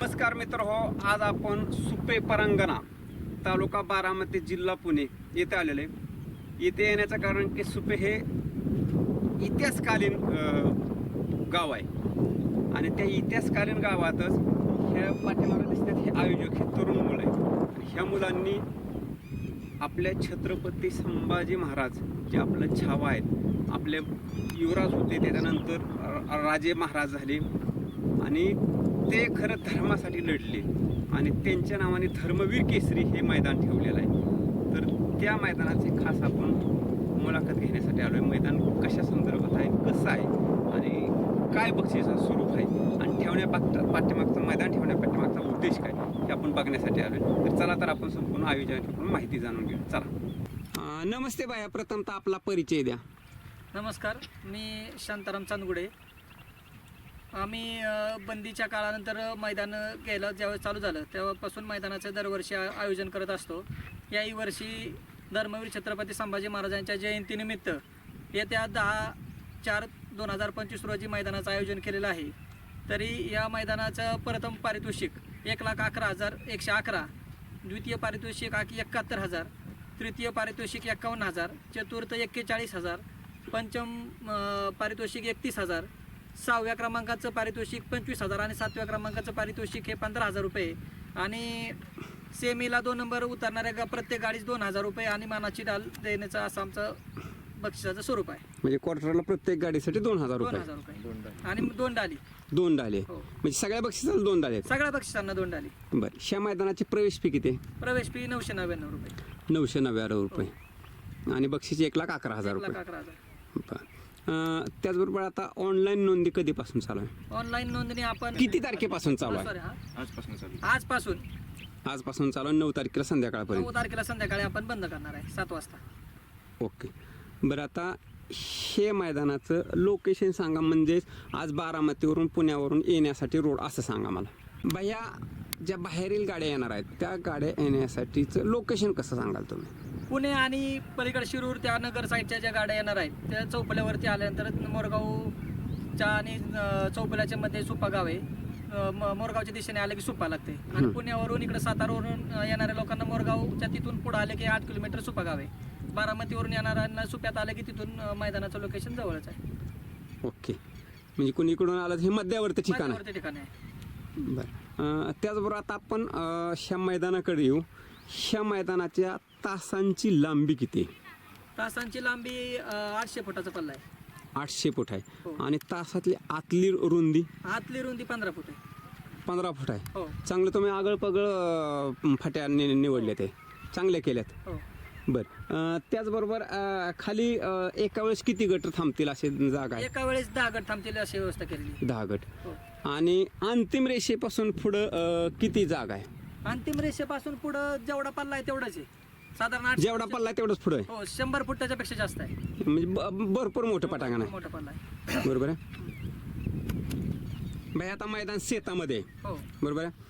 नमस्कार मित्र हो आज आपण सुपे परांगणा तालुका बारामती जिल्हा पुणे येथे आलेले येथे येण्याचं कारण की सुपे हे इतिहासकालीन गाव आहे. आणि त्या इतिहासकालीन गावातच ह्या पाठीमागे दिसतात हे आयोजक हे तरुण मुलं आहे आणि ह्या मुलांनी आपल्या छत्रपती संभाजी महाराज जे आपलं छावा आहेत आपले युवराज होते त्याच्यानंतर राजे महाराज झाले. आणि ते खरं धर्मासाठी लढले. आणि त्यांच्या नावाने धर्मवीर केसरी हे मैदान ठेवलेलं आहे. तर त्या मैदानाची खास आपण मुलाखत घेण्यासाठी आलो आहे मैदान कशा संदर्भात आहे कसं आहे? आणि काय बक्षिसाचं स्वरूप आहे? आणि ठेवण्या पाठ्यमागचं मैदान ठेवण्यापाठमागचा उद्देश काय? हे आपण बघण्यासाठी आलो तर चला तर आपण संपूर्ण आयोजनाची माहिती जाणून घेऊ. चला. नमस्ते बाया प्रथमतः आपला परिचय द्या. नमस्कार मी शांताराम चांदगुडे. आम्ही बंदीच्या काळानंतर मैदान गेलं ज्यावेळेस चालू झालं तेव्हापासून मैदानाचं दरवर्षी आयोजन करत असतो. याही वर्षी धर्मवीर छत्रपती संभाजी महाराजांच्या जयंतीनिमित्त येत्या दहा चार दोन हजार पंचवीस रोजी मैदानाचं आयोजन केलेलं आहे. तरी या मैदानाचं प्रथम पारितोषिक एक लाख अकरा हजार एकशे अकरा द्वितीय पारितोषिक एकाहत्तर हजार तृतीय पारितोषिक एकावन्न हजार चतुर्थ एक्केचाळीस हजार पंचम पारितोषिक एकतीस हजार सहाव्या क्रमांकाचं पारितोषिक पंचवीस हजार आणि सातव्या क्रमांकाचं पारितोषिक हे पंधरा हजार रुपये. आणि सेमीला दोन नंबर उतरणाऱ्या प्रत्येक गाडीस दोन हजार रुपये आणि मानाची डाल देण्याचं असं आमचं बक्षिसाचं स्वरूप आहे. म्हणजे क्वार्टरला प्रत्येक गाडीसाठी दोन हजार दोन रुपये. हजार रुपये आणि दोन डाली. दोन डाले. हो. म्हणजे सगळ्या बक्षिसाला दोन डाले आहेत. सगळ्या बक्षिसांना दोन डाली. बरं ह्या मैदानाची प्रवेश फी किती? आहे प्रवेश फी नऊशे नव्याण्णव रुपये. नऊशे नव्याण्णव रुपये. आणि बक्षीस एक लाख अकरा हजार एक लाख रुपये. अकरा हजार. बरं. अं, त्याचबरोबर आता ऑनलाईन नोंदी कधीपासून चालू आहे? ऑनलाईन नोंदणी आपण किती तारखेपासून चालू आहे? सॉरी हा. आजपासून चालू आजपासून. आजपासून चालू आहे नऊ तारखेला संध्याकाळपर्यंत. नऊ तारखेला संध्याकाळी आपण बंद करणार आहे सात वाजता. ओके. बरं आता हे मैदानाचं लोकेशन सांगा म्हणजेच आज बारामतीवरून पुण्यावरून येण्यासाठी रोड असं सांगा मला. भैया ज्या बाहेरील गाड्या येणार आहेत त्या गाड्या येण्यासाठीचं लोकेशन कसं सांगाल तुम्ही? पुणे आणि पलीकडे शिरूर त्या नगर साईडच्या ज्या गाड्या येणार आहेत त्या चौपल्यावरती आल्यानंतर मोरगावच्या आणि चौपल्याच्या मध्ये सुप्पा गाव आहे. म- मोरगावच्या दिशेने आलं की सुप्पा लागते. आणि. पुण्यावरून इकडे सातारावरून येणाऱ्या लोकांना मोरगावच्या तिथून पुढे आले की आठ किलोमीटर सुप्पा गाव आहे. बारामतीवरून येणाऱ्यांना सुप्यात आलं की तिथून अं, मैदानाचं लोकेशन जवळच आहे. ओके. म्हणजे कुणी इकडून आलं तर हे मध्यावर्ती ठिकाण आहे? मध्यवर्ती ठिकाण आहे. बरं. अं, त्याचबरोबर आता आपण अं, ह्या मैदानाकडे येऊ. ह्या मैदानाच्या तासांची लांबी किती आहे? तासांची लांबी अं, आठशे फुटाचा पल्ला आहे. आठशे फूट हो. आहे आणि तासातली आतली रुंदी? आतली रुंदी पंधरा फूट आहे. पंधरा फूट आहे. हो. चांगलं तुम्ही आगळ पगळ फाट्या नि- निवडल्या ते. चांगल्या केल्यात. हो. बरं. त्याचबरोबर अं, खाली अं, एका वेळेस किती गट थांबतील असे जागा आहे एका वेळेस दहा गट थांबतील अशी व्यवस्था केलेली दहा गट. हो. आणि अंतिम रेषेपासून पुढं अं, किती जागा आहे? अंतिम रेषेपासून पुढं जेवढा पल्ला आहे तेवढाच आहे. साधारण आठशे जेवढा पल्ला आहे तेवढंच पुढं हो शंभर फूट त्याच्यापेक्षा जास्त आहे. म्हणजे ब- भरपूर मोठं पटांगण आहे. मोठा पल्ला आहे. बरोबर आहे? भाई आता मैदान शेतामध्ये आहे. हो. बरोबर आहे?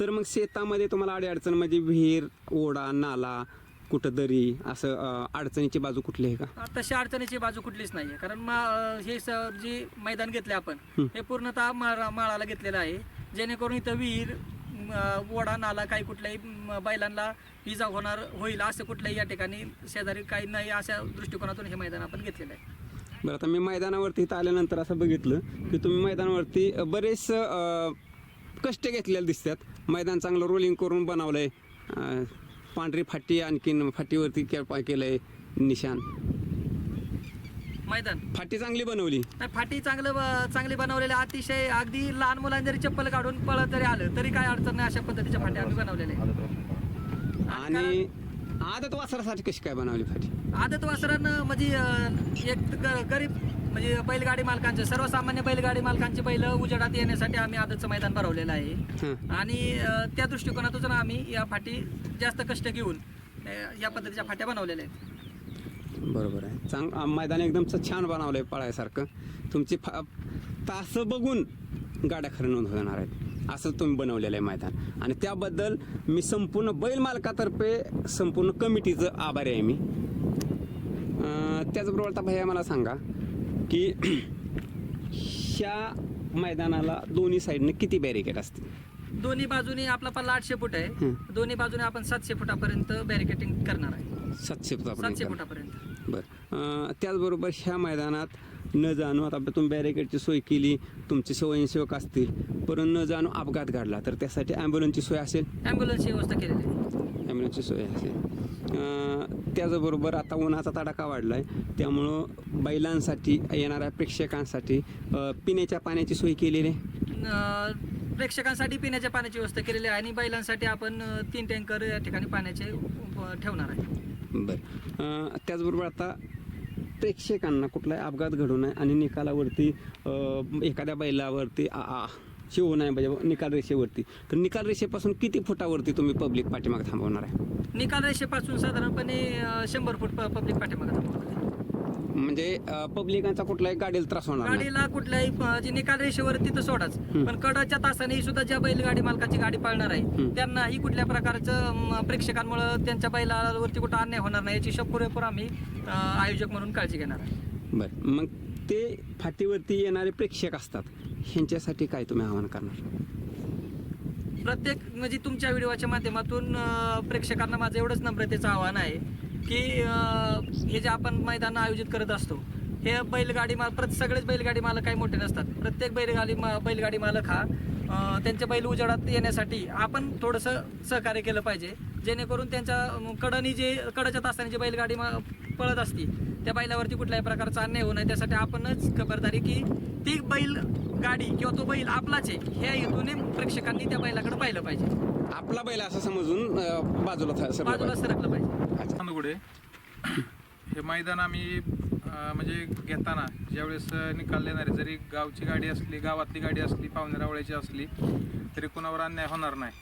तर मग शेतामध्ये तुम्हाला अडीअडचण म्हणजे विहीर ओढा नाला कुठं दरी असं अं, अडचणीची बाजू कुठली आहे का? तशी अडचणीची बाजू कुठलीच नाही आहे कारण मा हे स जे मैदान घेतले आपण हं. पूर्णतः माळा माळाला घेतलेलं आहे. जेणेकरून इथं विहीर म, ओढा नाला काही कुठल्याही म, बैलांना इजा होणार होईल असं कुठल्याही या ठिकाणी शेजारी काही नाही अशा दृष्टिकोनातून हे मैदान आपण घेतलेलं आहे. बरं आता मी मैदानावरती इथं आल्यानंतर असं बघितलं की तुम्ही मैदानावरती बरेच अं, कष्ट घेतलेले दिसतात. मैदान चांगलं रोलिंग करून बनवलंय. अं, पांढरी फाटी आणखीन फाटीवरती के- केलंय निशाण मैदान. फाटी चांगली बनवली. नाही फाटी चांगलं ब- चांगली बनवलेले. अतिशय अगदी लहान मुलांनी जरी चप्पल काढून पळत जरी आलं तरी काय अडचण नाही अशा पद्धतीच्या फाट्या आम्ही बनवलेल्या आहेत. आणि आदत वासरासाठी कशी काय बनवली फाटी? आदत वासरानं म्हणजे अं, एक ग- गरीब म्हणजे बैलगाडी मालकांचं सर्वसामान्य बैलगाडी मालकांची बैल उजेडात येण्यासाठी आम्ही आदतचं मैदान भरवलेलं आहे. आणि त्या दृष्टिकोनातून आम्ही या फाटी जास्त कष्ट घेऊन या पद्धतीच्या फाट्या बनवलेल्या आहेत. बरोबर आहे. चांग मैदान एकदम छान बनवलंय पळायसारखं. तुमची फा तास बघून गाड्या खरं नोंद होणार आहेत. असं तुम्ही बनवलेलं आहे मैदान. आणि त्याबद्दल मी संपूर्ण बैल मालकातर्फे संपूर्ण कमिटीचं आभारी आहे मी. त्याचबरोबर आता भैया मला सांगा की ह्या मैदानाला दोन्ही साईडने किती बॅरिकेड असतील? दोन्ही बाजूनी आपला पल्ला आठशे फूट आहे. हं. दोन्ही बाजूने आपण सातशे फुटापर्यंत बॅरिकेटिंग करणार आहे. सातशे सातशे फुटापर्यंत. बरं. अं, त्याचबरोबर ह्या मैदानात न जाणू आता तुम्ही बॅरिकेडची सोय केली तुमचे स्वयंसेवक असतील पण न जाणू अपघात घडला तर त्यासाठी ॲम्ब्युलन्सची सोय असेल? ॲम्ब्युलन्सची व्यवस्था केलेली आहे. ॲम्ब्युलन्सची सोय असेल. त्याचबरोबर आता उन्हाचा तडाखा वाढला आहे त्यामुळं बैलांसाठी येणाऱ्या प्रेक्षकांसाठी पिण्याच्या पाण्याची सोय केलेली आहे? प्रेक्षकांसाठी पिण्याच्या पाण्याची व्यवस्था केलेली आहे आणि बैलांसाठी आपण तीन टँकर या ठिकाणी पाण्याचे ठेवणार आहे. बरं. त्याचबरोबर आता प्रेक्षकांना कुठलाही अपघात घडू नये आणि निकालावरती एखाद्या बैलावरती आ- आ- शिवू नये म्हणजे निकाल रेषेवरती. तर निकाल रेषेपासून किती फुटावरती तुम्ही पब्लिक पाठीमागे थांबवणार आहे? निकाल रेषेपासून साधारणपणे शंभर फूट प- पब्लिक पाठीमागे. म्हणजे पब्लिकांचा कुठलाही गाडीला त्रास होणार नाही. गाडीला कुठल्याही अं, जी निकाल रेषेवरती तर सोडाच. पण कडाच्या तासाने सुद्धा ज्या बैलगाडी मालकाची गाडी पाळणार आहे. त्यांनाही कुठल्या प्रकारचं अं, प्रेक्षकांमुळे त्यांच्या बैलावरती कुठं अन्याय होणार नाही याची श- पुरेपूर आम्ही अं, आयोजक म्हणून काळजी घेणार आहे. बरं. मग ते फाटीवरती येणारे प्रेक्षक असतात ह्यांच्यासाठी काय तुम्ही आवाहन करणार? प्रत्येक म्हणजे तुमच्या व्हिडिओच्या माध्यमातून प्रेक्षकांना माझं एवढंच नम्रतेचं आव्हान आहे की हे जे आपण मैदान आयोजित करत असतो हे बैलगाडी माल प्रत सगळेच बैलगाडी मालक काही मोठे नसतात. प्रत्येक बैलगाडी मा बैलगाडी मालक हा त्यांच्या बैल उजाडात येण्यासाठी आपण थोडंसं सहकार्य केलं पाहिजे. जेणेकरून त्यांच्या कडनी जे कडच्या तासाने जे बैलगाडी मा- पळत असती त्या बैलावरती कुठल्याही प्रकारचा अन्याय होऊ नये. त्यासाठी आपणच खबरदारी की ती बैल गाडी किंवा तो बैल आपलाच आहे ह्या हेतूने प्रेक्षकांनी त्या बैलाकडे पाहिलं पाहिजे. आपला बैल असं समजून अं, बाजूला था- बाजूला पाहिजे. सरकलं पाहिजे. चांदगुडे हे मैदान आम्ही अं, म्हणजे घेताना ज्यावेळेस अं, निकाल देणारे जरी गावची गाडी असली गावातली गाडी असली पाहुणे रावळ्याची असली तरी कुणावर अन्याय होणार नाही.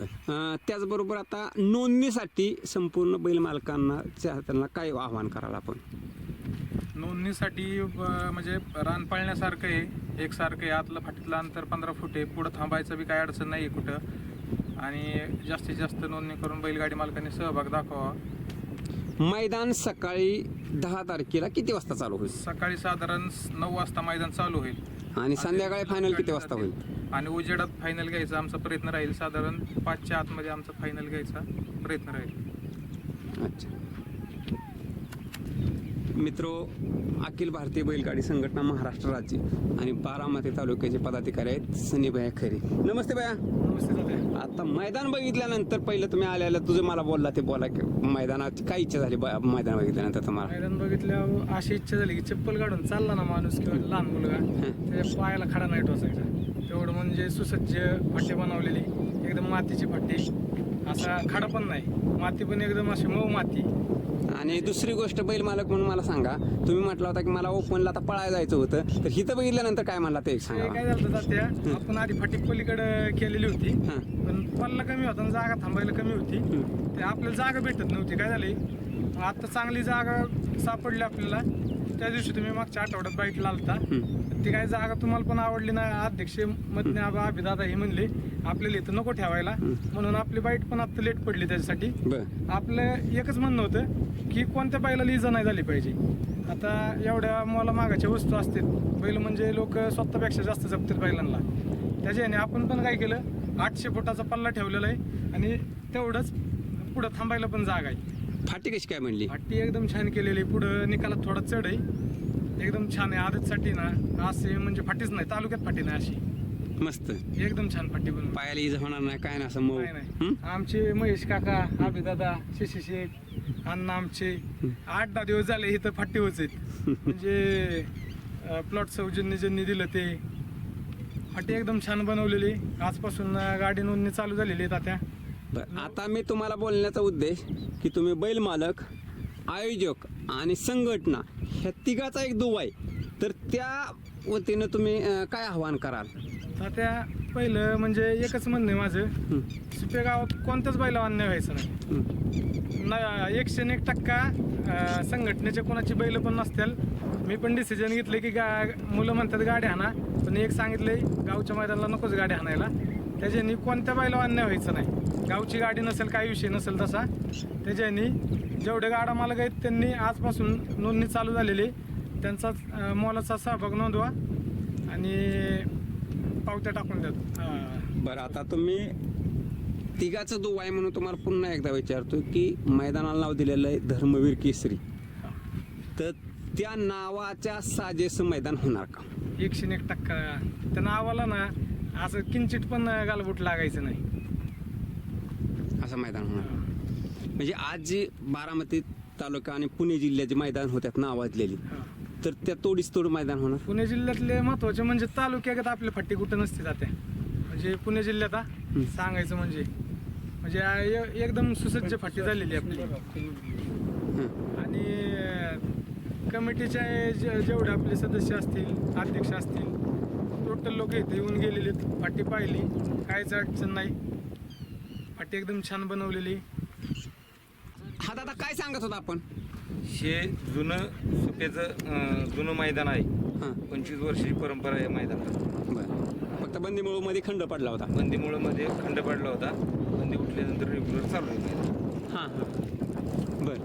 अं, त्याचबरोबर आता नोंदणीसाठी संपूर्ण बैल मालकांना चाहत्यांना काय आवाहन कराल आपण? नोंदणीसाठी म्हणजे रान पाळण्यासारखं आहे. एकसारखं आहे आतलं फाटीतलं अंतर पंधरा फूट आहे. पुढं थांबायचं बी काही अडचण नाही आहे कुठं. आणि जास्तीत जास्त नोंदणी करून बैलगाडी मालकांनी सहभाग दाखवावा. मैदान सकाळी दहा तारखेला किती वाजता चालू होईल? सकाळी साधारण नऊ वाजता मैदान चालू होईल. आणि संध्याकाळी फायनल किती वाजता होईल? आणि उजेडात फायनल घ्यायचा आमचा प्रयत्न राहील. साधारण पाचच्या आतमध्ये आमचा फायनल घ्यायचा प्रयत्न राहील. अच्छा. मित्रो अखिल भारतीय बैलगाडी संघटना महाराष्ट्र राज्य आणि बारामती तालुक्याचे पदाधिकारी आहेत सनी भया खरे. नमस्ते भया. आता मैदान बघितल्यानंतर पहिलं तुम्ही आल्याला तुझं मला बोलला ते बोला की मैदानाची काय इच्छा झाली ब- मैदान बघितल्यानंतर तुम्हाला? मैदान बघितल्यावर अशी इच्छा झाली की चप्पल काढून चालला ना माणूस किंवा लहान मुलगा त्याच्या पायाला खडा नाही टोचायचा. तेवढं म्हणजे सुसज्ज फाटी बनवलेली एकदम मातीची फाटी असा खडा पण नाही माती पण एकदम अशी मऊ माती. आणि दुसरी गोष्ट बैल मालक म्हणून मला सांगा. तुम्ही म्हटलं होता की मला ओपनला आता पळायला जायचं होतं. तर हिथं बघितल्यानंतर काय म्हणला ते एक ते सांगा काय झालं तात्या आपण आधी फाटी पलीकडे केलेली होती. हां. पण पल्ला कमी होता आणि जागा थांबायला कमी होती. ते आपल्याला जागा भेटत नव्हती. काय झाली आता चांगली जागा सापडली आपल्याला. त्या दिवशी तुम्ही मागच्या आठवड्यात बाईकला आलता. ती काय जागा तुम्हाला पण आवडली नाही. अध्यक्ष मधने आबा अभिदादा हे म्हणले आपल्याला इथं नको ठेवायला. म्हणून आपली बाईट पण आता लेट पडली त्याच्यासाठी. आपलं एकच म्हणणं होतं की कोणत्या बैलाला इजा नाही झाली पाहिजे. आता एवढ्या मला मागाच्या वस्तू असतात बैल म्हणजे लोक स्वतःपेक्षा जास्त जपतात बैलांना त्याच्याने आपण पण काय केलं आठशे फुटाचा पल्ला ठेवलेला आहे आणि तेवढंच पुढं थांबायला पण जागा आहे. फाटी कशी काय म्हणली? फाटी एकदम छान केलेली आहे. पुढं निकालात थोडा चढ आहे. एकदम छान आहे. आदतसाठी ना असे म्हणजे फाटीच नाही तालुक्यात फाटी नाही अशी. मस्त. एकदम छान फाटी बनवली पायाला इजा होणार नाही काय ना असं मऊ. नाही नाही? आमचे महेश काका अभिदादा शिशी शेख अण्णा आमचे. आठ दहा दिवस झाले इथं फाटी होत आहेत. म्हणजे प्लॉट सौजन्य ज्यांनी दिलं ते. फाटी एकदम छान बनवलेली. आजपासून अं, गाडी नोंदणी चालू झालेली आहे तात्या बरं आता मी तुम्हाला बोलण्याचा उद्देश की तुम्ही बैल मालक आयोजक आणि संघटना ह्या तिघाचा एक दुवा आहे. तर त्या वतीनं तुम्ही अं, काय आव्हान कराल? तात्या पहिलं म्हणजे एकच म्हणणं आहे माझं. सुपे गावात कोणत्याच बैला अन्याय व्हायचं नाही. ना एकशे एक टक्का अं, संघटनेचे कोणाची बैल पण नसतील. मी पण डिसिजन घेतले की गा मुलं म्हणतात गाडी हाणा पण एक सांगितले गावच्या मैदानाला नकोच गाडी हाणायला त्याच्यानी कोणत्या बैला अन्याय व्हायचं नाही. गावची गाडी नसेल काही विषय नसेल तसा. त्याच्यानी जेवढे गाडा मालक आहेत त्यांनी आजपासून नोंदणी चालू झालेली त्यांचा मोलाचा सहभाग नोंदवा आणि पावत्या टाकून द्यात हां. बरं आता तुम्ही तिघाचं दुवा आहे म्हणून तुम्हाला पुन्हा एकदा विचारतो की मैदानाला नाव दिलेलं आहे धर्मवीर केसरी. तर त्या नावाच्या साजेसं मैदान होणार का? एकशे एक टक्का. त्या नावाला ना असं किंचित पण गालबोट लागायचं नाही. असं मैदान होणार. म्हणजे आज जी बारामती तालुका आणि पुणे जिल्ह्याचे मैदान होत्यात नावाजलेली. तर त्या तोडीस तोड मैदान होणार? पुणे जिल्ह्यातले महत्त्वाचे म्हणजे तालुक्यात आपल्या फट्टी कुठं नसते जाते. म्हणजे पुणे जिल्ह्यात हा, सांगायचं म्हणजे. म्हणजे आ- ए- एकदम सुसज्ज फट्टी झालेली आपली. हं. आणि अं, कमिटीचे जे- जेवढे आपले सदस्य असतील अध्यक्ष असतील टोटल लोक इथे येऊन गेलेले फाटी पाहिली. काहीच अडचण नाही. फाटी एकदम छान बनवलेली. हा दादा काय सांगत होता आपण? हे जुनं सुपेचं अं, जुनं मैदान आहे. हां. पंचवीस वर्षाची परंपरा आहे मैदानाला बरं. फक्त बंदीमुळे मध्ये खंड पडला होता. बंदीमुळं मध्ये खंड पडला होता. बंदी उठल्यानंतर रेग्युलर चालू आहे मैदान. हां हां. बरं.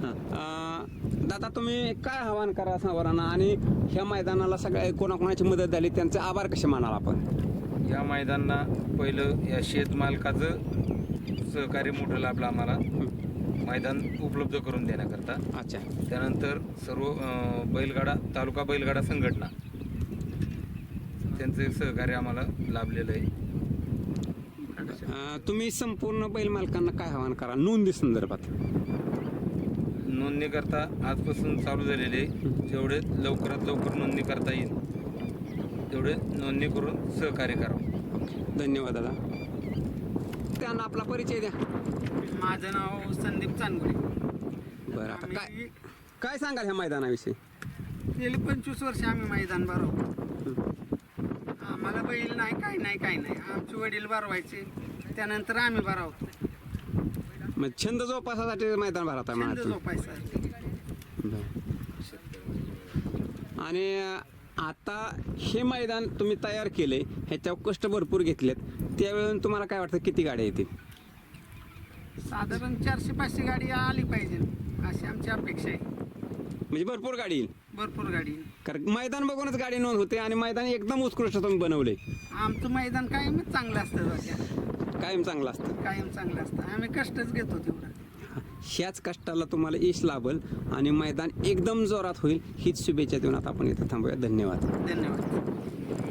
हां. अं, दादा तुम्ही काय आव्हान करा सर्वांना आणि ह्या मैदानाला सगळ्या कोणाकोणाची मदत झाली? त्यांचे आभार कसे मानाल आपण? या मैदानाला पहिलं या शेतमालकाचं सहकार्य मोठं लाभलं आम्हाला. मैदान उपलब्ध करून देण्याकरता. अच्छा. त्यानंतर सर्व अं, बैलगाडा तालुका बैलगाडा संघटना. त्यांचं सहकार्य आम्हाला लाभलेलं आहे. अं, तुम्ही संपूर्ण बैल मालकांना काय आव्हान करा? नोंदी संदर्भात. नोंदणी करता आजपासून चालू झालेले जेवढे लवकरात लवकर नोंदणी करता येईल तेवढे नोंदणी करून सहकार्य करावं. धन्यवाद दादा. त्यांना आपला परिचय द्या. माझं नाव संदीप चांदगुडे. बरं आता काय काय सांगाल ह्या मैदानाविषयी? गेली पंचवीस वर्ष आम्ही मैदान भरवतो. आम्हाला बैल नाही काय नाही काय नाही. आमचे वडील भरवायचे त्यानंतर आम्ही भरावतो. मग छंद जोपासासाठी मैदान भरत आहे छंद म्हणा तुम्ही. जोपायचा बरं. आणि आता हे मैदान तुम्ही तयार केले ह्याच्यावर कष्ट भरपूर घेतलेत. त्यावेळेला तुम्हाला काय वाटतं किती गाड्या येतील? साधारण चारशे पाचशे गाडी आली पाहिजे अशी आमची अपेक्षा आहे. म्हणजे भरपूर गाडी येईल? भरपूर गाडी कारण मैदान बघूनच गाडी नोंद होते आणि मैदान एकदम उत्कृष्ट तुम्ही बनवले. आमचं मैदान कायमच चांगलं असतं कायम चांगलं असतं. कायम चांगलं असतं. आम्ही कष्टच घेतो तेवढं. ह्याच कष्टाला तुम्हाला यश लाभल आणि मैदान एकदम जोरात होईल हीच शुभेच्छा देऊन आता आपण इथं थांबूया. धन्यवाद. धन्यवाद.